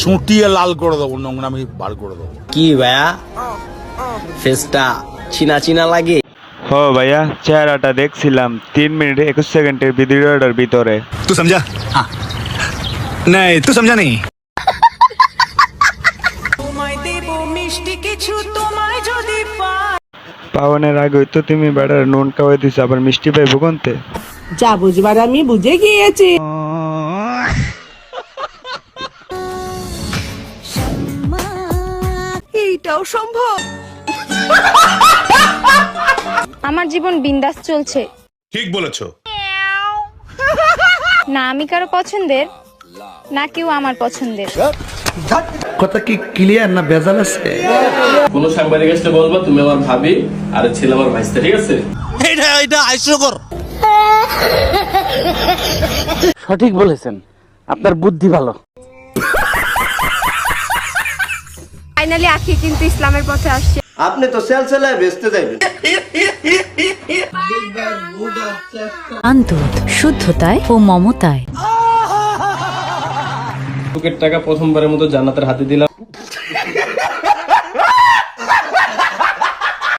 সুটিয়ে লাল করে দেবো নোংরামি বার করে দেবো। কি ভাইয়া? ফেসটা চিনা চিনা লাগে? হ ভাইয়া চেহারাটা দেখছিলাম তিন মিনিট একুশ সেকেন্ডের ভিডিওটার ভিতরে। তুই সমঝা? না তুই সমঝা নেই। পাওনের আগে তো তুমি বেড়ার নুন খাওয়াই দিস আবার মিষ্টি পাইবো কোনতে? যা বুঝবার আমি বুঝে গিয়েছি। এইটাও সম্ভব? আমার জীবন বিন্দাস চলছে। ठीक বলেছ। না আমি কারও পছন্দের না কেউ আমার পছন্দের। কথা কি ক্লিয়ার না ভেজাল আছে? কোনো সাংবাদিক আসলে বলব তুমি আমার ভাবি আর ছেলে আমার ভাইস্তা ঠিক আছে? সঠিক বলেছেন। আপনার বুদ্ধি ভালো। ফাইনালি আখি কিন্তু ইসলামের পথে আসছে। আপনি তো সেল সেলায় বেচতে যাইবেন। আন্তর শুদ্ধতায় ও মমতায়। বুকের টাকা প্রথমবারের মতো জান্নাতের হাতে দিলাম।